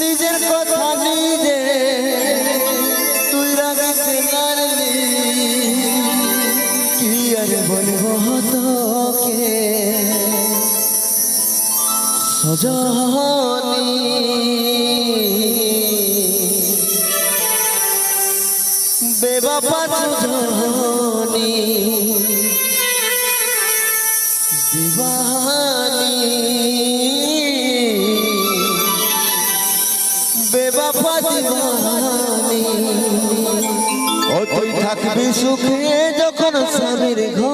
নিজের কথা নিজে তুই রাখতে পারলি কি আর বলব তোকে? সজা ওই দিবানি থাকবি সুখে যখন স্বামীর ঘর।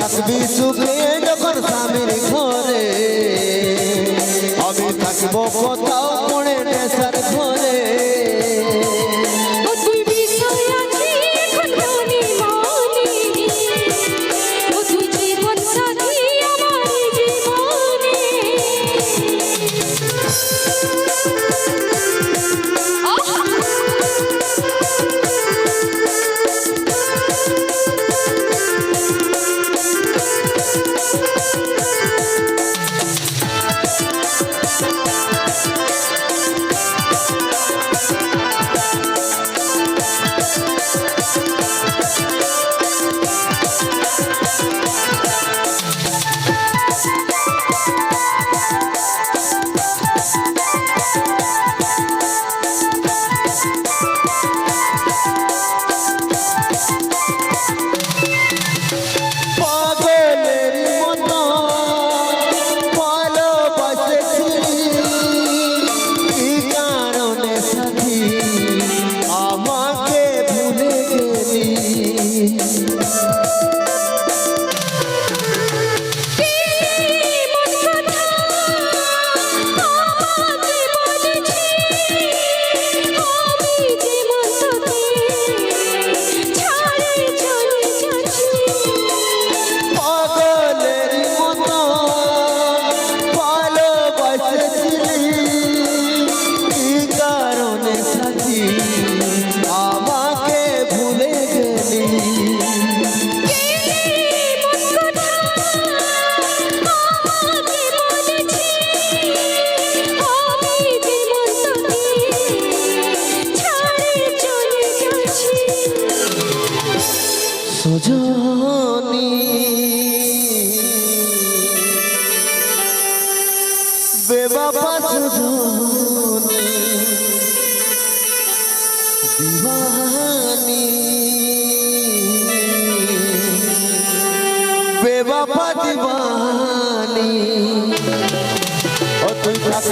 থাকবি সুখে যখন স্বামীর ঘরে। আমি থাকব কোথাও পড়ে নেশার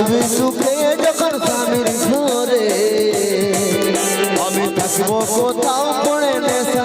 আসবে সুখে যখন স্বামীর ঘরে আমি থাকব কোথাও পড়ে নেশে।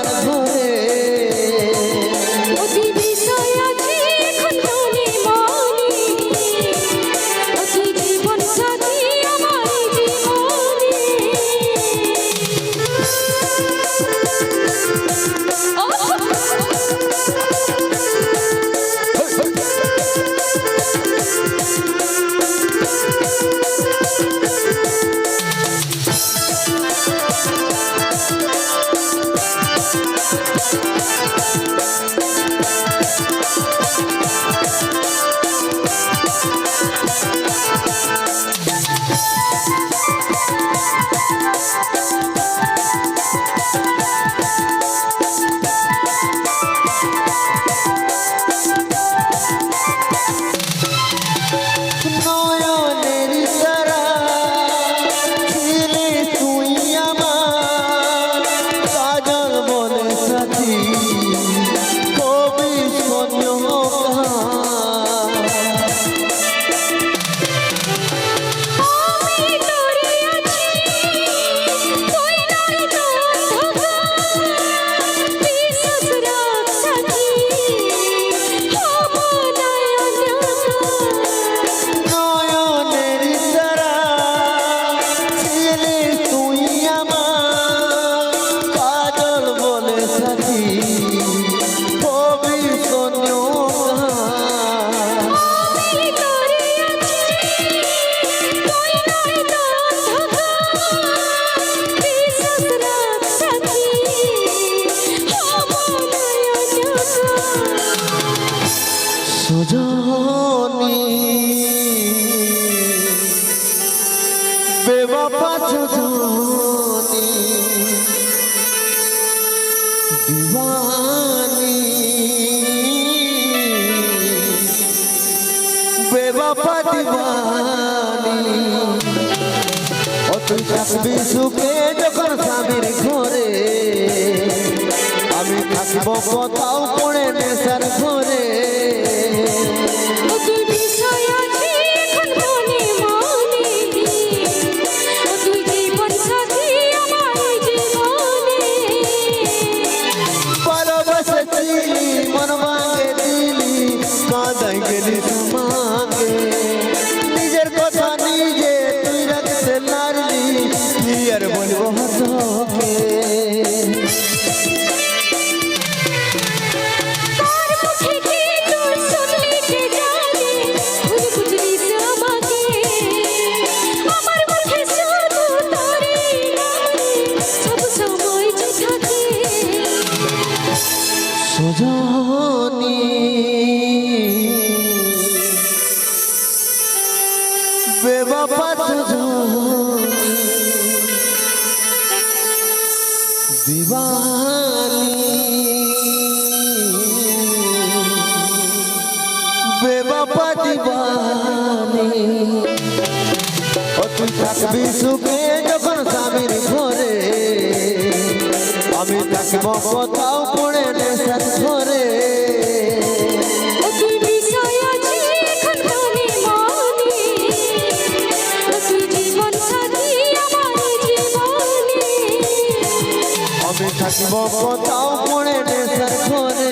বাণী বেবাপা দিবানী। ও তুই সুখে যখন স্বামীর ঘরে, আমি থাকব কোথাও পড়ে নেশার ঘরে। বেবাপা দিবানি বেবাপা দিবানি ও তুই থাকবি সুখে যখন স্বামীর ঘরে আমি থাকব কোথাও পড়ে নেশার ঘরে হবে থাকিব কোথাও পড়ে নেশার করে